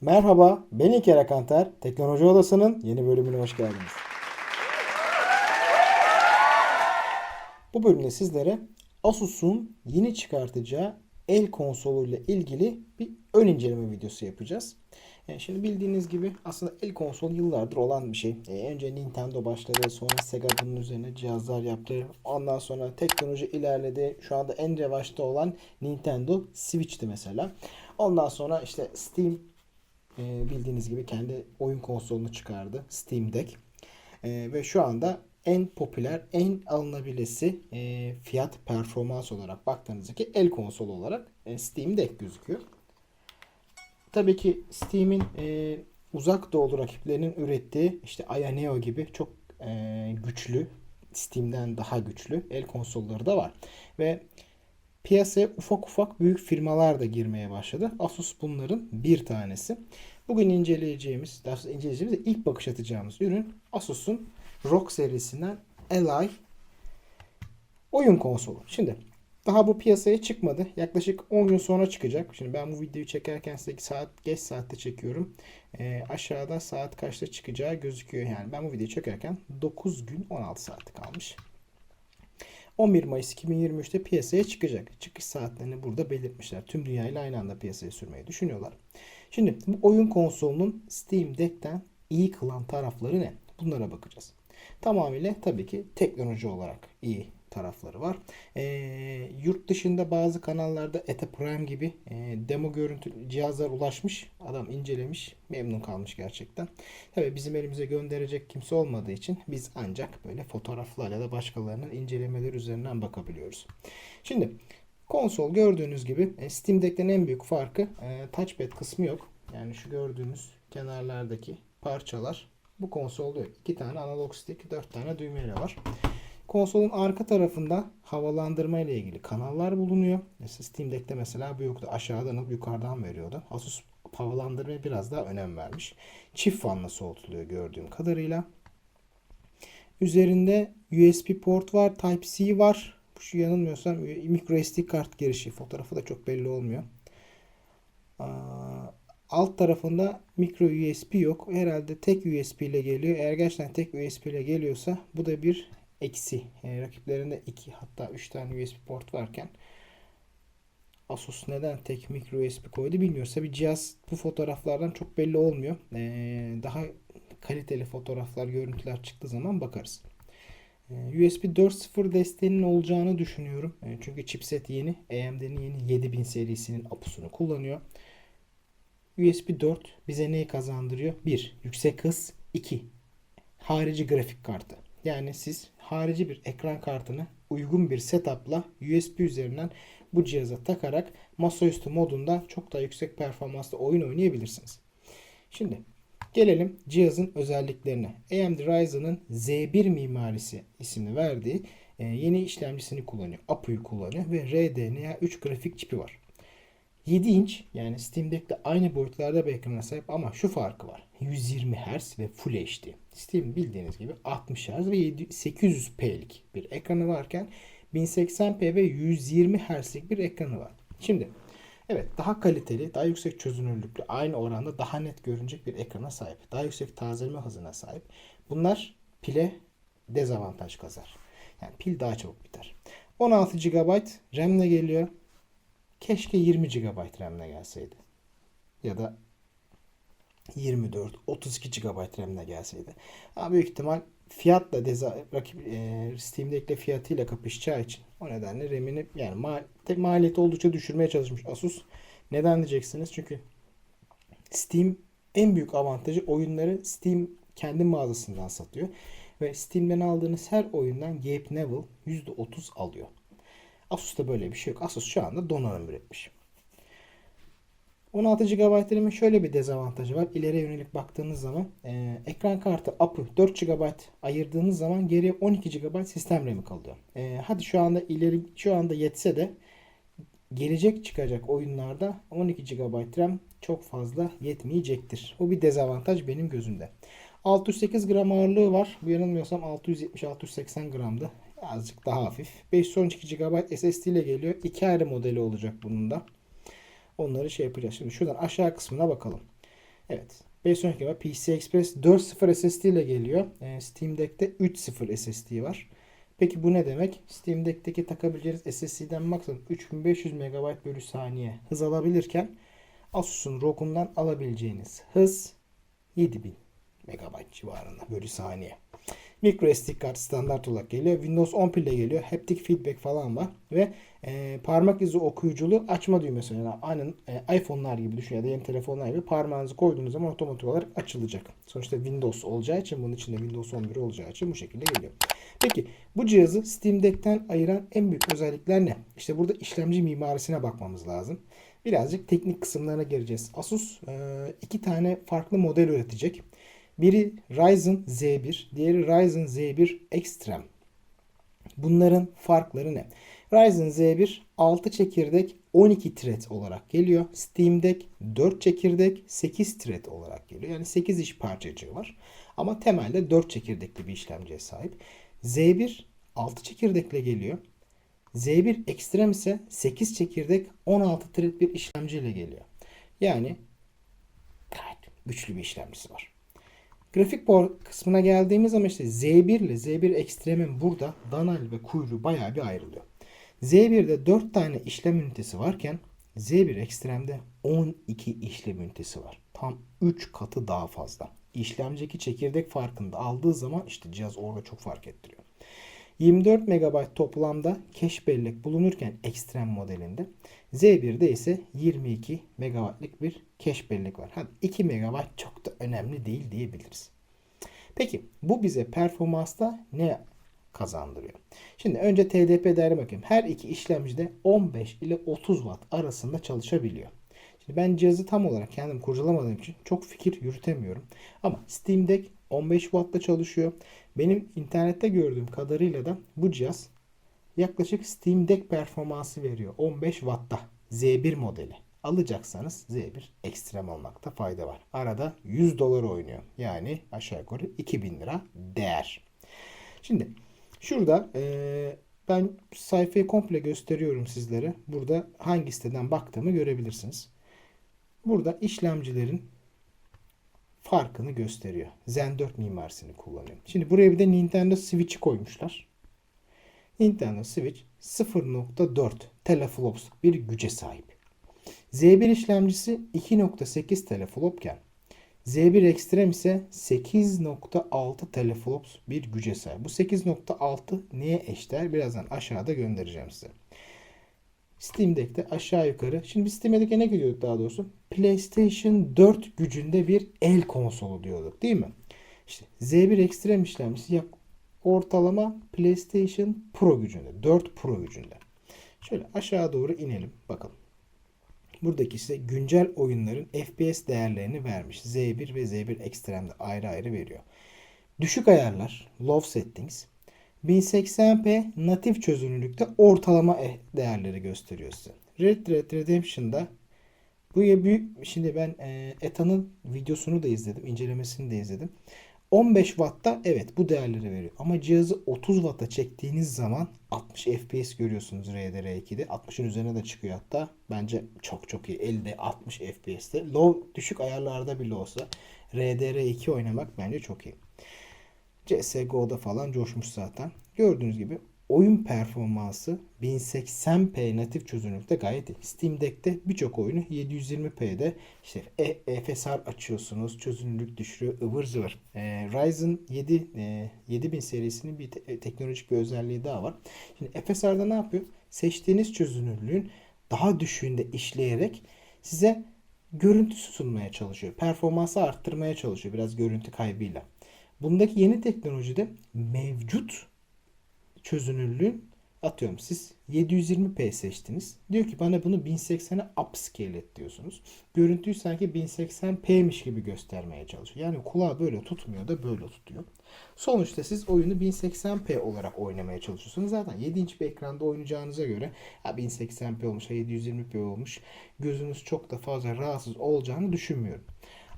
Merhaba, ben İlker Akanter. Teknoloji Odası'nın yeni bölümüne hoş geldiniz. Bu bölümde sizlere Asus'un yeni çıkartacağı el konsoluyla ilgili bir ön inceleme videosu yapacağız. Yani şimdi bildiğiniz gibi aslında el konsol yıllardır olan bir şey. Ee, önce Nintendo başladı, sonra Sega bunun üzerine cihazlar yaptı. Ondan sonra teknoloji ilerledi. Şu anda en revaçta olan Nintendo Switch'ti mesela. Ondan sonra işte Steam e, bildiğiniz gibi kendi oyun konsolunu çıkardı. Steam Deck. E, ve şu anda en popüler, en alınabilesi e, fiyat performans olarak baktığınızda ki el konsolu olarak e, Steam Deck gözüküyor. Tabii ki Steam'in e, uzak doğulu rakiplerinin ürettiği işte Aya Neo gibi çok güçlü, Steam'den daha güçlü el konsolları da var. Ve piyasaya ufak ufak büyük firmalar da girmeye başladı. Asus bunların bir tanesi. Bugün inceleyeceğimiz, daha sonra inceleyeceğimiz ilk bakış atacağımız ürün Asus'un ROG serisinden Ally oyun konsolu. Şimdi daha bu piyasaya çıkmadı. Yaklaşık 10 gün sonra çıkacak. Şimdi ben bu videoyu çekerken size saat geç saatte çekiyorum. Ee, aşağıda saat kaçta çıkacağı gözüküyor. Yani ben bu videoyu çekerken 9 gün 16 saat kalmış. 11 Mayıs 2023'te piyasaya çıkacak. Çıkış saatlerini burada belirtmişler. Tüm dünyayla aynı anda piyasaya sürmeyi düşünüyorlar. Şimdi bu oyun konsolunun Steam Deck'ten iyi kılan tarafları ne? Bunlara bakacağız. Tamamıyla tabii ki teknoloji olarak iyi tarafları var. E, yurt dışında bazı kanallarda Ete Prime gibi e, demo görüntü cihazlar ulaşmış. Adam incelemiş. Memnun kalmış gerçekten. Tabii bizim elimize gönderecek kimse olmadığı için biz ancak böyle fotoğraflarla da başkalarının incelemeleri üzerinden bakabiliyoruz. Şimdi konsol gördüğünüz gibi e, Steam Deck'ten en büyük farkı e, touchpad kısmı yok. Yani şu gördüğünüz kenarlardaki parçalar bu konsolda yok. 2 tane analog stick, 4 tane düğmeyle var. Konsolun arka tarafında havalandırma ile ilgili kanallar bulunuyor. Mesela Steam Deck'te mesela bu yoktu. Aşağıdan alıp yukarıdan veriyordu. Asus havalandırmaya biraz daha önem vermiş. Çift fanla soğutuluyor gördüğüm kadarıyla. Üzerinde USB port var, Type-C var. Şu yanılmıyorsam micro SD kart girişi. Fotoğrafı da çok belli olmuyor. Alt tarafında micro USB yok. Herhalde tek USB ile geliyor. Eğer gerçekten tek USB ile geliyorsa bu da bir eksi. Yani rakiplerinde 2 hatta 3 tane USB port varken Asus neden tek micro USB koydu bilmiyorsa bir cihaz bu fotoğraflardan çok belli olmuyor. Ee, daha kaliteli fotoğraflar, görüntüler çıktığı zaman bakarız. Ee, USB 4.0 desteğinin olacağını düşünüyorum. Ee, çünkü chipset yeni. AMD'nin yeni 7000 serisinin apusunu kullanıyor. USB 4 bize neyi kazandırıyor? 1. Yüksek hız. 2. Harici grafik kartı. Yani siz harici bir ekran kartını uygun bir setup'la USB üzerinden bu cihaza takarak masaüstü modunda çok daha yüksek performanslı oyun oynayabilirsiniz. Şimdi gelelim cihazın özelliklerine. AMD Ryzen'ın Z1 mimarisi isimli verdiği e, yeni işlemcisini kullanıyor. APU'yu kullanıyor ve RDNA 3 grafik çipi var. 7 inç yani Steam Deck'te aynı boyutlarda bir ekrana sahip ama şu farkı var. 120 Hz ve Full HD. Steam bildiğiniz gibi 60 Hz ve 800p'lik bir ekranı varken 1080p ve 120 Hz'lik bir ekranı var. Şimdi evet daha kaliteli, daha yüksek çözünürlüklü, aynı oranda daha net görünecek bir ekrana sahip. Daha yüksek tazeleme hızına sahip. Bunlar pile dezavantaj kazar. Yani pil daha çabuk biter. 16 GB RAM ile geliyor. Keşke 20 GB RAM'le gelseydi. Ya da 24, 32 GB RAM'le gelseydi. Ama büyük ihtimal fiyatla deza rakip e, Steam'deki fiyatıyla kapışacağı için o nedenle RAM'ini yani ma tek maliyeti oldukça düşürmeye çalışmış Asus. Neden diyeceksiniz? Çünkü Steam en büyük avantajı oyunları Steam kendi mağazasından satıyor. Ve Steam'den aldığınız her oyundan Gabe Neville %30 alıyor. Asus'ta böyle bir şey yok. Asus şu anda donanım üretmiş. 16 GB RAM'in şöyle bir dezavantajı var. İleriye yönelik baktığınız zaman e, ekran kartı APU 4 GB ayırdığınız zaman geriye 12 GB sistem RAM'i kalıyor. E, hadi şu anda ileri şu anda yetse de gelecek çıkacak oyunlarda 12 GB RAM çok fazla yetmeyecektir. Bu bir dezavantaj benim gözümde. 608 gram ağırlığı var. Bu yanılmıyorsam 670-680 gramdı. Azıcık daha hafif. 512 GB SSD ile geliyor. İki ayrı modeli olacak bunun da. Onları şey yapacağız. Şimdi şuradan aşağı kısmına bakalım. Evet. 512 GB PCI Express 4.0 SSD ile geliyor. Ee, Steam Deck'te 3.0 SSD var. Peki bu ne demek? Steam Deck'teki takabileceğiniz SSD'den maksimum 3500 MB bölü saniye hız alabilirken Asus'un ROG'undan alabileceğiniz hız 7000 MB civarında bölü saniye. Micro SD kart standart olarak geliyor. Windows 10 ile geliyor. Haptic feedback falan var. Ve e, parmak izi okuyuculu açma düğmesi. Yani aynen e, iPhone'lar gibi düşün ya da yeni telefonlar gibi parmağınızı koyduğunuz zaman otomatik olarak açılacak. Sonuçta Windows olacağı için bunun içinde Windows 11 olacağı için bu şekilde geliyor. Peki bu cihazı Steam Deck'ten ayıran en büyük özellikler ne? İşte burada işlemci mimarisine bakmamız lazım. Birazcık teknik kısımlarına gireceğiz. Asus e, iki tane farklı model üretecek. Biri Ryzen Z1, diğeri Ryzen Z1 Extreme. Bunların farkları ne? Ryzen Z1 6 çekirdek 12 thread olarak geliyor. Steam Deck 4 çekirdek 8 thread olarak geliyor. Yani 8 iş parçacığı var. Ama temelde 4 çekirdekli bir işlemciye sahip. Z1 6 çekirdekle geliyor. Z1 Extreme ise 8 çekirdek 16 thread bir işlemciyle geliyor. Yani gayet güçlü bir işlemcisi var. Grafik board kısmına geldiğimiz zaman işte Z1 ile Z1 Extreme'in burada danal ve kuyruğu bayağı bir ayrılıyor. Z1'de 4 tane işlem ünitesi varken Z1 Extreme'de 12 işlem ünitesi var. Tam 3 katı daha fazla. İşlemcideki çekirdek farkını da aldığı zaman işte cihaz orada çok fark ettiriyor. 24 MB toplamda cache bellek bulunurken Extreme modelinde Z1'de ise 22 MB'lık bir cache bellek var. Hadi 2 MB çok da önemli değil diyebiliriz. Peki bu bize performansta ne kazandırıyor? Şimdi önce TDP değerine bakayım. Her iki işlemcide 15 ile 30 Watt arasında çalışabiliyor. Şimdi ben cihazı tam olarak kendim kurcalamadığım için çok fikir yürütemiyorum. Ama Steam Deck 15 Watt'ta çalışıyor. Benim internette gördüğüm kadarıyla da bu cihaz yaklaşık Steam Deck performansı veriyor. 15 Watt'ta. Z1 modeli. Alacaksanız Z1 ekstrem olmakta fayda var. Arada 100 dolar oynuyor. Yani aşağı yukarı 2000 lira değer. Şimdi şurada e, ben sayfayı komple gösteriyorum sizlere. Burada hangi siteden baktığımı görebilirsiniz. Burada işlemcilerin farkını gösteriyor. Zen 4 mimarisini kullanıyor. Şimdi buraya bir de Nintendo Switch'i koymuşlar. Nintendo Switch 0.4 teraflops bir güce sahip. Z1 işlemcisi 2.8 teraflopken Z1 Extreme ise 8.6 teraflops bir güce sahip. Bu 8.6 neye eşdeğer? Birazdan aşağıda göndereceğim size. Steam Deck'te aşağı yukarı. Şimdi biz Steam Deck'e ne gidiyorduk daha doğrusu? PlayStation 4 gücünde bir el konsolu diyorduk değil mi? İşte Z1 Extreme işlemcisi yak ortalama PlayStation Pro gücünde. 4 Pro gücünde. Şöyle aşağı doğru inelim bakalım. Buradaki size güncel oyunların FPS değerlerini vermiş. Z1 ve Z1 Extreme'de ayrı ayrı veriyor. Düşük ayarlar, low settings, 1080p natif çözünürlükte ortalama e- değerleri gösteriyor size. Red Dead Redemption'da bu ya büyük şimdi ben e, ETA'nın videosunu da izledim, incelemesini de izledim. 15 Watt'ta evet bu değerleri veriyor. Ama cihazı 30 Watt'a çektiğiniz zaman 60 FPS görüyorsunuz RDR2'de. 60'ın üzerine de çıkıyor hatta. Bence çok çok iyi. Elde 60 FPS'te. Low düşük ayarlarda bile olsa RDR2 oynamak bence çok iyi. CSGO'da falan coşmuş zaten. Gördüğünüz gibi oyun performansı 1080p natif çözünürlükte gayet iyi. Steam Deck'te birçok oyunu 720p'de işte e FSR açıyorsunuz, çözünürlük düşürüyor, ıvır zıvır. E, Ryzen 7 e, 7000 serisinin bir te- teknolojik bir özelliği daha var. Şimdi FSR'da ne yapıyor? Seçtiğiniz çözünürlüğün daha düşüğünde işleyerek size görüntü sunmaya çalışıyor. Performansı arttırmaya çalışıyor biraz görüntü kaybıyla. Bundaki yeni teknolojide mevcut çözünürlüğün atıyorum siz 720p seçtiniz. Diyor ki bana bunu 1080'e upscale et diyorsunuz. Görüntüyü sanki 1080p'miş gibi göstermeye çalışıyor. Yani kulağı böyle tutmuyor da böyle tutuyor. Sonuçta siz oyunu 1080p olarak oynamaya çalışıyorsunuz. Zaten 7 inç bir ekranda oynayacağınıza göre ha 1080p olmuş, ha 720p olmuş gözünüz çok da fazla rahatsız olacağını düşünmüyorum.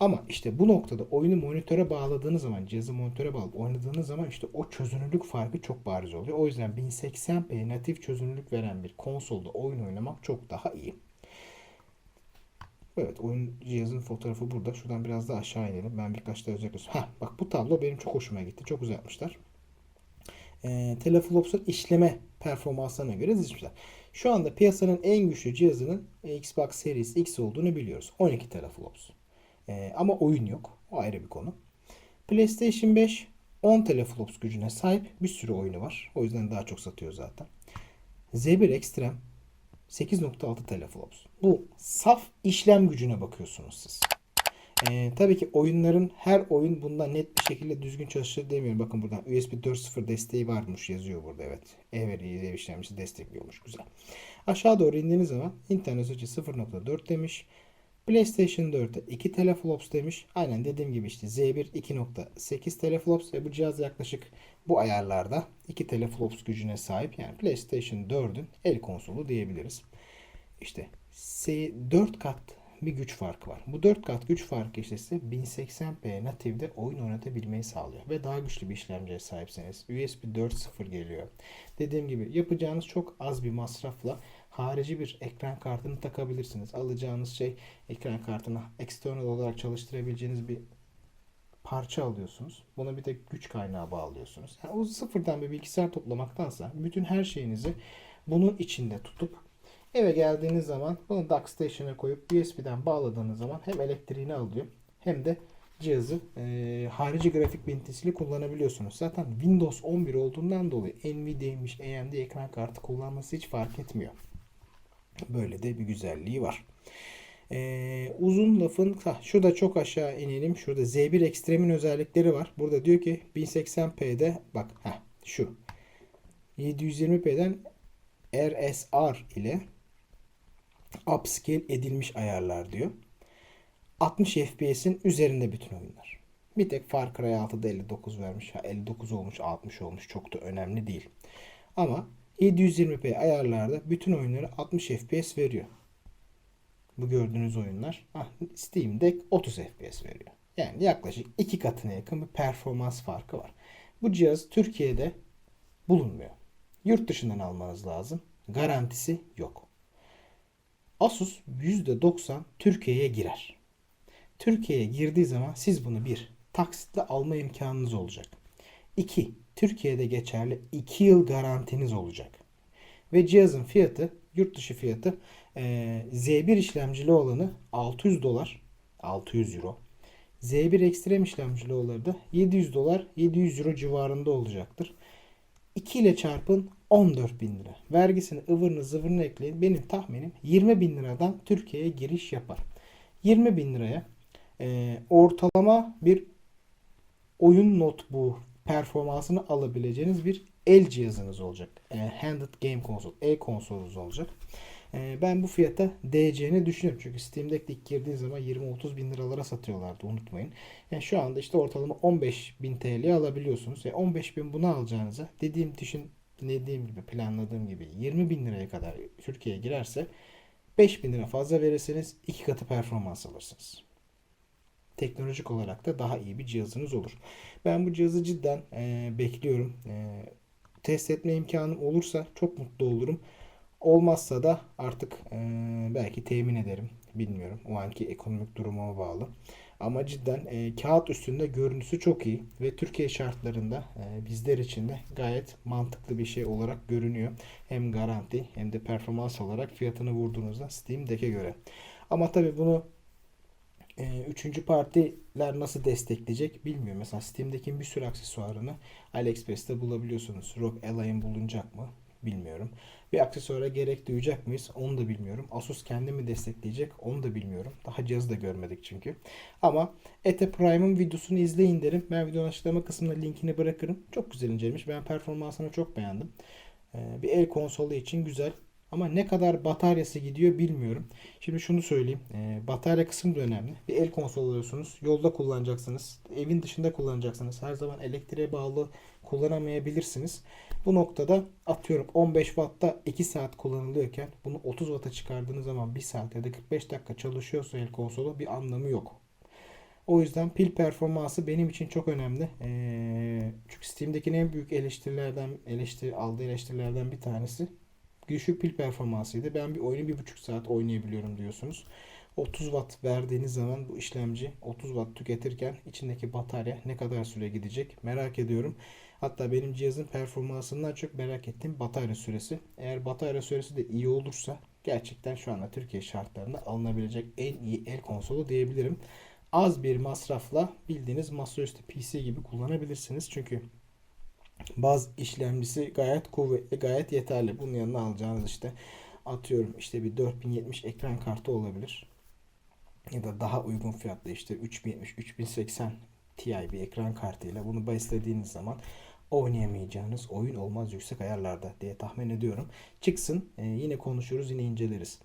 Ama işte bu noktada oyunu monitöre bağladığınız zaman, cihazı monitöre bağlayıp oynadığınız zaman işte o çözünürlük farkı çok bariz oluyor. O yüzden 1080p natif çözünürlük veren bir konsolda oyun oynamak çok daha iyi. Evet oyun cihazın fotoğrafı burada. Şuradan biraz daha aşağı inelim. Ben birkaç da özellikle... Heh, bak bu tablo benim çok hoşuma gitti. Çok güzel yapmışlar. Ee, Teleflops'un işleme performanslarına göre dizmişler. Şu anda piyasanın en güçlü cihazının Xbox Series X olduğunu biliyoruz. 12 teraflops. Ee, ama oyun yok. O ayrı bir konu. PlayStation 5 10 teraflops gücüne sahip bir sürü oyunu var. O yüzden daha çok satıyor zaten. Z1 Extreme 8.6 teraflops. Bu saf işlem gücüne bakıyorsunuz siz. Ee, tabii ki oyunların her oyun bunda net bir şekilde düzgün çalışır demiyorum. Bakın buradan USB 4.0 desteği varmış yazıyor burada evet. Everi ev işlemcisi destekliyormuş. Güzel. Aşağı doğru indiğiniz zaman internet hızı 0.4 demiş. PlayStation 4'e 2 teraflops demiş. Aynen dediğim gibi işte Z1 2.8 teraflops ve bu cihaz yaklaşık bu ayarlarda 2 teraflops gücüne sahip. Yani PlayStation 4'ün el konsolu diyebiliriz. İşte 4 kat bir güç farkı var. Bu 4 kat güç farkı işte size 1080p natifde oyun oynatabilmeyi sağlıyor. Ve daha güçlü bir işlemciye sahipseniz USB 4.0 geliyor. Dediğim gibi yapacağınız çok az bir masrafla harici bir ekran kartını takabilirsiniz. Alacağınız şey ekran kartına external olarak çalıştırabileceğiniz bir parça alıyorsunuz. Buna bir de güç kaynağı bağlıyorsunuz. Yani o sıfırdan bir bilgisayar toplamaktansa bütün her şeyinizi bunun içinde tutup eve geldiğiniz zaman bunu dock station'a koyup USB'den bağladığınız zaman hem elektriğini alıyor hem de cihazı e, harici grafik binintisiyle kullanabiliyorsunuz. Zaten Windows 11 olduğundan dolayı Nvidia'ymış, AMD ekran kartı kullanması hiç fark etmiyor. Böyle de bir güzelliği var. Ee, uzun lafın ha, şurada çok aşağı inelim. Şurada Z1 Extreme'in özellikleri var. Burada diyor ki 1080p'de bak ha şu 720p'den RSR ile upscale edilmiş ayarlar diyor. 60 FPS'in üzerinde bütün oyunlar. Bir tek Far Cry 6'da 59 vermiş. Ha, 59 olmuş 60 olmuş çok da önemli değil. Ama 720p ayarlarda bütün oyunları 60 FPS veriyor. Bu gördüğünüz oyunlar ah, Steam Deck 30 FPS veriyor. Yani yaklaşık iki katına yakın bir performans farkı var. Bu cihaz Türkiye'de bulunmuyor. Yurt dışından almanız lazım. Garantisi yok. Asus %90 Türkiye'ye girer. Türkiye'ye girdiği zaman siz bunu bir taksitle alma imkanınız olacak. 2. Türkiye'de geçerli 2 yıl garantiniz olacak. Ve cihazın fiyatı, yurt dışı fiyatı e, Z1 işlemcili olanı 600 dolar, 600 euro. Z1 ekstrem işlemcili olanı da 700 dolar, 700 euro civarında olacaktır. 2 ile çarpın 14 bin lira. Vergisini ıvırını zıvırını ekleyin. Benim tahminim 20 bin liradan Türkiye'ye giriş yapar. 20 bin liraya e, ortalama bir oyun notebook performansını alabileceğiniz bir el cihazınız olacak. E, handed game console, el konsolunuz olacak. E, ben bu fiyata değeceğini düşünüyorum. Çünkü Steam Deck'te ilk girdiği zaman 20-30 bin liralara satıyorlardı unutmayın. Yani şu anda işte ortalama 15 bin TL'ye alabiliyorsunuz. Yani 15 bin bunu alacağınıza dediğim düşün dediğim gibi planladığım gibi 20 bin liraya kadar Türkiye'ye girerse 5 bin lira fazla verirseniz iki katı performans alırsınız teknolojik olarak da daha iyi bir cihazınız olur. Ben bu cihazı cidden e, bekliyorum. E, test etme imkanım olursa çok mutlu olurum. Olmazsa da artık e, belki temin ederim. Bilmiyorum. O anki ekonomik durumuma bağlı. Ama cidden e, kağıt üstünde görüntüsü çok iyi ve Türkiye şartlarında e, bizler için de gayet mantıklı bir şey olarak görünüyor. Hem garanti hem de performans olarak fiyatını vurduğunuzda Steam Deck'e göre. Ama tabii bunu e, üçüncü partiler nasıl destekleyecek bilmiyorum. Mesela Steam'deki bir sürü aksesuarını AliExpress'te bulabiliyorsunuz. ROG Ally bulunacak mı? Bilmiyorum. Bir aksesuara gerek duyacak mıyız? Onu da bilmiyorum. Asus kendi mi destekleyecek? Onu da bilmiyorum. Daha cihazı da görmedik çünkü. Ama Ete Prime'ın videosunu izleyin derim. Ben videonun açıklama kısmına linkini bırakırım. Çok güzel incelemiş. Ben performansını çok beğendim. Ee, bir el konsolu için güzel. Ama ne kadar bataryası gidiyor bilmiyorum. Şimdi şunu söyleyeyim. E, batarya kısmı da önemli. Bir el konsol alıyorsunuz. Yolda kullanacaksınız. Evin dışında kullanacaksınız. Her zaman elektriğe bağlı kullanamayabilirsiniz. Bu noktada atıyorum 15 Watt'ta 2 saat kullanılıyorken bunu 30 Watt'a çıkardığınız zaman 1 saat ya da 45 dakika çalışıyorsa el konsolu bir anlamı yok. O yüzden pil performansı benim için çok önemli. Ee, çünkü Steam'deki en büyük eleştirilerden, eleştiri, aldığı eleştirilerden bir tanesi düşük pil performansıydı. Ben bir oyunu bir buçuk saat oynayabiliyorum diyorsunuz. 30 watt verdiğiniz zaman bu işlemci 30 watt tüketirken içindeki batarya ne kadar süre gidecek merak ediyorum. Hatta benim cihazın performansından çok merak ettiğim batarya süresi. Eğer batarya süresi de iyi olursa gerçekten şu anda Türkiye şartlarında alınabilecek en iyi el konsolu diyebilirim. Az bir masrafla bildiğiniz masaüstü PC gibi kullanabilirsiniz. Çünkü baz işlemcisi gayet kuvvetli, gayet yeterli. Bunun yanına alacağınız işte atıyorum işte bir 4070 ekran kartı olabilir. Ya da daha uygun fiyatlı işte 3070, 3080 Ti bir ekran kartıyla bunu beslediğiniz zaman oynayamayacağınız oyun olmaz yüksek ayarlarda diye tahmin ediyorum. Çıksın e, yine konuşuruz yine inceleriz.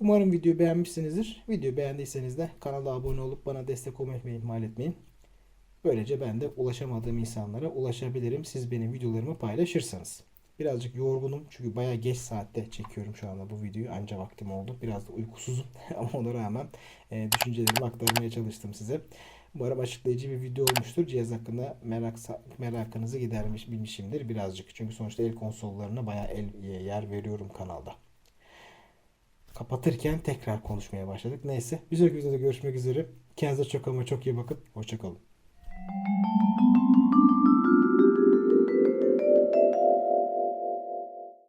Umarım videoyu beğenmişsinizdir. Videoyu beğendiyseniz de kanala abone olup bana destek olmayı ihmal etmeyin. Böylece ben de ulaşamadığım insanlara ulaşabilirim. Siz benim videolarımı paylaşırsanız. Birazcık yorgunum çünkü bayağı geç saatte çekiyorum şu anda bu videoyu. Anca vaktim oldu. Biraz da uykusuzum ama ona rağmen e, düşüncelerimi aktarmaya çalıştım size. Umarım açıklayıcı bir video olmuştur. Cihaz hakkında merak merakınızı gidermiş bilmişimdir birazcık. Çünkü sonuçta el konsollarına bayağı el yer veriyorum kanalda. Kapatırken tekrar konuşmaya başladık. Neyse bir sonraki videoda görüşmek üzere. Kendinize çok ama çok iyi bakın. Hoşçakalın. thank you